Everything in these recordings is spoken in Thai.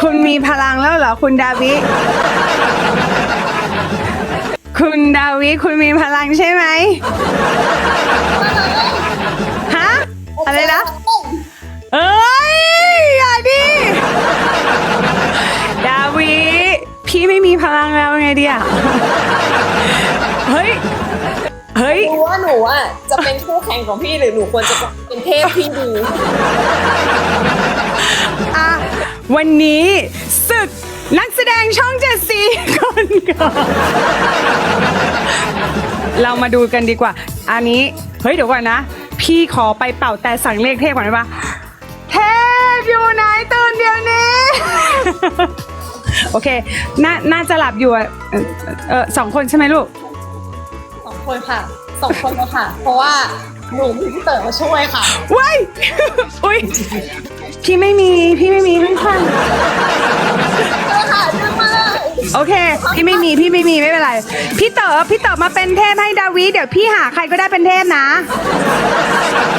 คุณมีพลังแล้วเหรอคุณดาวิ คุณดาวิคุณมีพลังใช่ไหมฮะอะไรนะเอ้ยอย่าดิดาวิพี่ไม่มีพลังแล้วไงเดียเฮ้ยเฮ้ยรู้ว่าหนูอะจะเป็นคู่แข่งของพี่หรือหนูควรจะเป็นเทพที่ดี วันนี้ศึกนักแสดงช่องเจ็ดสีคนก่อนเรามาดูกันดีกว่า อันนี้เฮ้ยเดี๋ยวก่อนนะ พี่ขอไปเป่าแต่สั่งเลขเทพก่อนได้ปะเทพอยู่ไหนตื่นเดี๋ยวนี้ โอเคน่าน่าจะหลับอยู่อะเออเออสองคนใช่ไหมลูก สองคนค่ะสองคนเลยค่ะ เพราะว่าหนูมีพี่เต๋อมาช่วยค่ะว้ายอุ้ย พี่ไม่มี พี่ไม่มีข้างๆเจอค่ะเจอมาโอเค พี่ไม่มีพี่ไม่มีไม่เป็นไร พี่เต๋อพี่เต๋อมาเป็นเทพให้ดาวิเดี๋ยวพี่หาใครก็ได้เป็นเทพนะ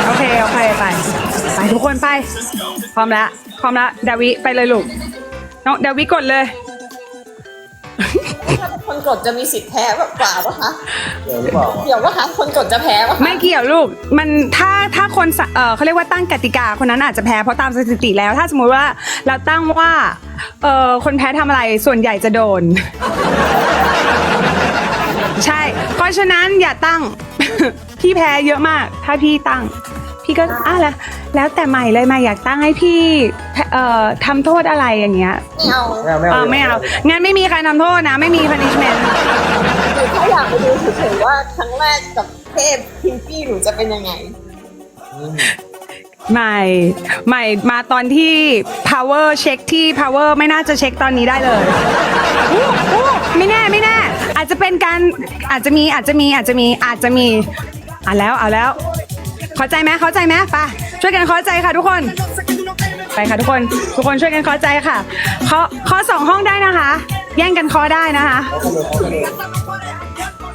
โอเคโอเคไปไปทุกคนไป พร้อมแล้วพร้อมแล้วดาวิไปเลยลูกน้องดาวิกดเลยถ้าเป็น คนกดจะมีสิทธิ์แพ้แบบกว่าปะคะเดี๋ยวหรือเปล่าเดี๋ยวปะคะคนกดจะแพ้ปะคะไม่เกี่ยวลูก มันถ้าถ้าคนสะเออเขาเรียกว่าตั้งกติกาคนนั้นอาจจะแพ้เพราะตามสถิติแล้ว ถ้าสมมุติว่าเราตั้งว่าเออคนแพ้ทำอะไรส่วนใหญ่จะโดน ใช่ เพราะฉะนั้นอย่าตั้ง พี่แพ้เยอะมาก ถ้าพี่ตั้ง พี่ก็อะแล้วแล้วแต่ใหม่เลยใหม่อยากตั้งให้พี่เอ่อทำโทษอะไรอย่างเงี้ยไม่เอาไม่เอาไม่เอเอาอไม่เอางั้นไม่มีใครทำโทษนะ ไม่มี punishment หนูแค่อยากไปดูเฉยๆว่าครั้งแรกกับเทพพิงกี้หนูจะเป็นยังไงอืมใหม่ใหม่มาตอนที่ power เช็คที่ power ไม่น่าจะเช็คตอนนี้ได้เลยอู้อู้ไม่แน่ไม่แน่ อาจจะเป็นการอาจจะมีอาจจะมีอาจจะมีอาจจะมีอะแล้วเอาแล้ว เข้าใจไหมเข้าใจไหมไปช่วยกันเข้าใจค่ะทุกคน ไปค่ะทุกคน ทุกคนช่วยกันเข้าใจค่ะเคาะเคาะสองห้องได้นะคะ แย่งกันเคาะได้นะคะ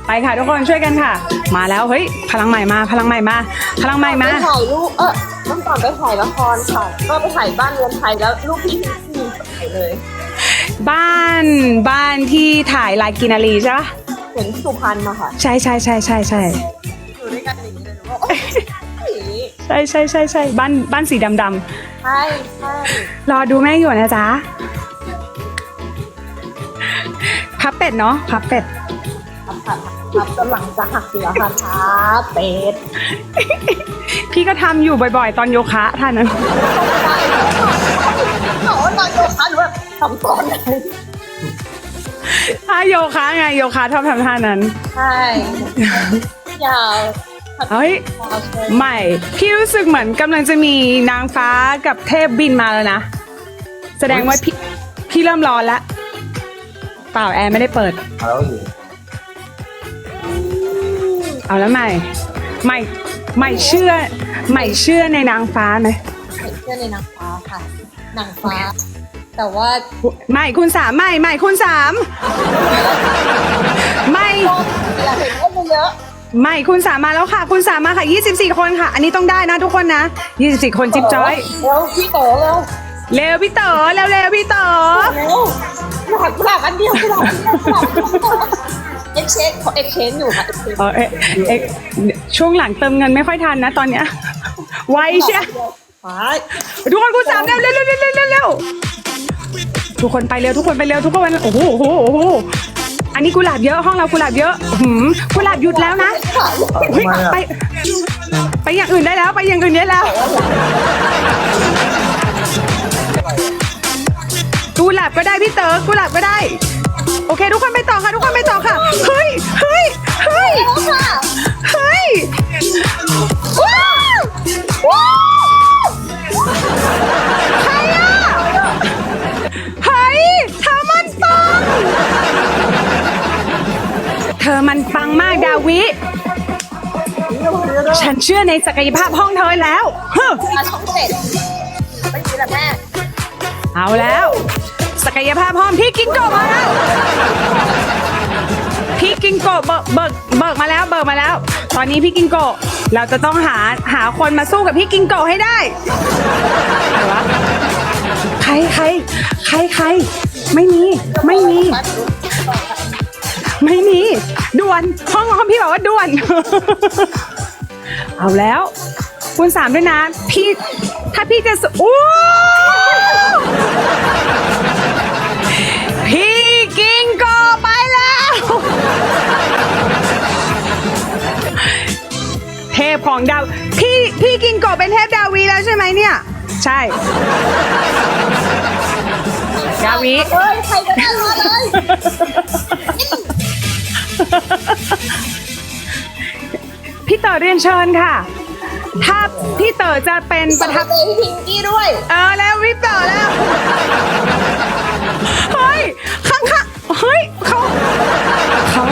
ไปค่ะทุกคนช่วยกันค่ะ มาแล้วเฮ้ยพลังใหม่มาพลังใหม่มาพลังใหม่ไปมาถ่ายรูปเออเมื่อก่อนไปถ่ายละครค่ะก็ไปถ่ายบ้านเรือนไทยแล้วรูปพี่พิงกี้ถ่ายเลย บ้านบ้านที่ถ่ายลายกินารีใช่ปะเห็นสุพรรณมาค่ะ ใช่ใช่ใช่ใช่ใช่อยู่ด้วยกันอย่างนี้เลยหนูว่าโอ๊ย ใช่ใช่ใช่ใช่บ้านบ้านสีดำดำใช่ใช่ๆรอดูแม่อยู่นะจ๊ะพับเป็ดเนาะพับเป็ด ครับครับครับกำลังจะหักอยู่แล้วค่ะครับเป็ดพี่ก็ทำอยู่บ่อยๆ ตอนโยคะท่านนั้นเขานอนโยคะหรือว่าทำก่อนเลยท่าโยคะไงโยคะชอบทำท่านั้น ใช่ยาว เฮ้ยยาวเชิญใหม่ พี่รู้สึกเหมือนกำลังจะมีนางฟ้ากับเทพบินมาแล้วนะ แสดงว่าพี่พี่เริ่มร้อนแล้วเปล่าแอร์ไม่ได้เปิด เอาแล้วอยู่เอาแล้วใหม่ใหม่ใหม่เชื่อใหม่เชื่อในนางฟ้าไหมเชื่อในนางฟ้าค่ะนางฟ้า แต่ว่าใหม่คุณสามใหม่ใหม่คุณสามใหม่ อยากเห็นว่าเยอะ ใหม่คุณสามมาแล้วค่ะ คุณสามมาค่ะ 24 คนค่ะ อันนี้ต้องได้นะทุกคนนะ 24 คนจิ๊บจ้อย เร็วพี่โตเร็วเร็วพี่เต๋อเร็วเร็วพี่เต๋อเร็วหลักหลักอันเดียวหลักหลักเอ็กเชนเขาเอ็กเชนอยู่ค่ะเอ็กเชนเออเอ๊ะเอ๊ะช่วงหลังเติมเงินไม่ค่อยทันนะตอนเนี้ยไวเชียไปทุกคนคุณสามเร็วเร็วเร็วเร็วเร็วเร็วเร็วทุกคนไปเร็วทุกคนไปเร็วทุกคนโอ้โหโอ้โหโอ้โหอันนี้กุหลาบเยอะห้องเรากุหลาบเยอะหืมกุหลาบหยุดแล้วนะเฮ้ยไปไปอย่างอื่นได้แล้วไปอย่างอื่นได้แล้วกุหลาบก็ได้พี่เต๋อกุหลาบก็ได้ โอเค ทุกคนไปต่อค่ะ ทุกคนไปต่อค่ะเฮ้ยเฮ้ยเฮ้ยค่ะเฮ้ยว้าว มันปังมากดาวิ ฉันเชื่อในศักยภาพห้องเธอแล้วเฮ้อมาช่องเจ็ดไม่ดีแหละแม่เอาแล้ว ศักยภาพห้องพี่กิงโกะมาแล้ว พี่กิงโกะเบิกเบิกเบิกมาแล้วเบิกมาแล้ว ตอนนี้พี่กิงโกะเราจะต้องหาหาคนมาสู้กับพี่กิงโกะให้ได้ใครวะใครใครใครใครไม่มีไม่ วนห้องห้องพี่บอกว่าด่วน เอาแล้วคุณสามด้วยนะ พี่ ถ้าพี่จะสโอ้พี่กิงโกไปแล้ว เทพของดาว พี่พี่กิงโกเป็นเทพดาวีแล้วใช่ไหมเนี่ย ใช่ ดาวี เฮ้ยใครก็ได้มาเลย อเรียนเชิญค่ะ ถ้าพี่เต๋อจะเป็นปส่ระงทับไปให้พิงกี้ด้วย เออแล้วพี่เต๋อแล้ว เฮ้ยข้างข้างเฮ้ยเขาเขา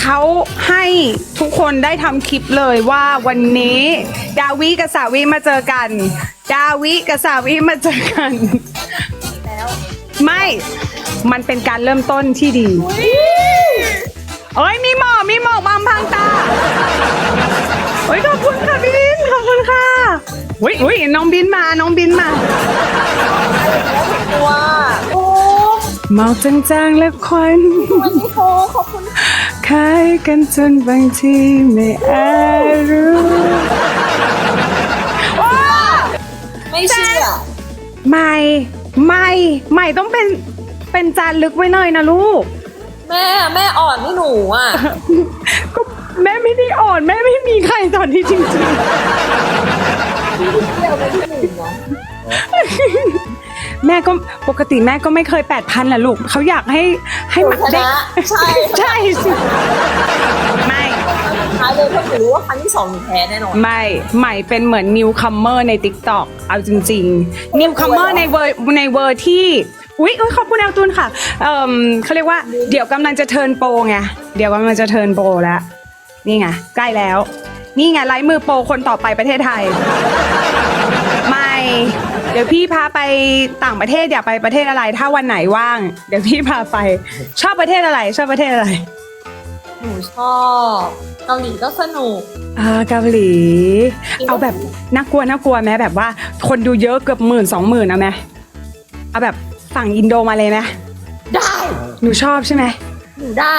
เขาให้ทุกคนได้ทำคลิปเลยว่าวันนี้ ดาวิกับสาวิมาเจอกัน ดาวิกับสาวิมาเจอกัน แล้วไม่ มันเป็นการเริ่มต้นที่ดี เอ้ยมีหมอกมีหมอกบางพังตาเฮ้ยขอบคุณค่ะบินขอบคุณค่ะอุ้ยอุ้ยน้องบินมาน้องบินมาตัวโอ้หมอกจางๆและควันวันนี้โคขอบคุณคล้ายกันจนบางทีไม่อาจรู้ว้าไม่เชื่อไม่ไม่ไม่ต้องเป็นเป็นจานลึกไว้หน่อยนะลูก แม่แม่อ่อนให้หนูอะ ก็แม่ไม่ได้อ่อนแม่ไม่มีใครตอนนี้จริงเดียวไปที่หนึ่งนะๆ แม่ก็ปกติแม่ก็ไม่เคยแปดพันแหละลูกเขาอยากให้ให้หนูมันชได้นะ ใช่ใช่สิ ไม่ ท้ายเลยเพราะหนูรู้ว่าครั้งที่สองหนูแพ้แน่นอน ไม่ใหม่เป็นเหมือนนิวคัมเมอร์ใน t ิ k t o k เอาจริงๆนิวคัมเมอร์ในเวอร์ในเวอร์ที่ อุ๊ยอุ๊ยขอบคุณแอลตุนค่ะเอ่มเขาเรียกว่าเดี๋ยวกำลังจะเทิร์นโปรไงเดี๋ยวกำลังจะเทิร์นโปรแล้วนี่ไงใกล้แล้ว นี่ไงไลฟ์มือโปรคนต่อไปประเทศไทย ไม่ เดี๋ยวพี่พาไปต่างประเทศอยากไปประเทศอะไร ถ้าวันไหนว่าง เดี๋ยวพี่พาไป ชอบประเทศอะไร ชอบประเทศอะไรหนูชอบเกาหลีก็สนุกอ่าเกาหลี เอาแบบน่ากลัวน่ากลัวไหมแบบว่า คนดูเยอะเกือบหมื่นสองหมื่นเอาไหมเอาแบบ ฝั่งอินโดมาเลยไหมได้หนูชอบใช่ไหม หนูได้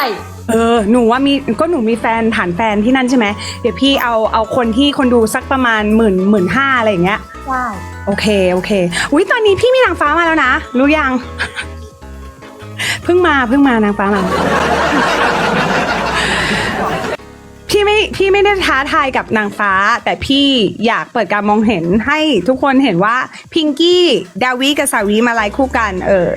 เออ หนูว่ามีก็หนูมีแฟนฐานแฟนที่นั่นใช่ไหม เดี๋ยวพี่เอาเอาคนที่คนดูสักประมาณหมื่นหมื่นห้าอะไรอย่างเงี้ย ได้โอเค โอเค อุ้ยตอนนี้พี่มีนางฟ้ามาแล้วนะ รู้ยัง เพิ่งมาเพิ่งมานางฟ้ามา พี่ไม่พี่ไม่ได้ท้าทายกับนางฟ้า แต่พี่อยากเปิดการมองเห็นให้ทุกคนเห็นว่าพิงกี้ดาวิกับสาวีมาไลฟ์คู่กัน เออ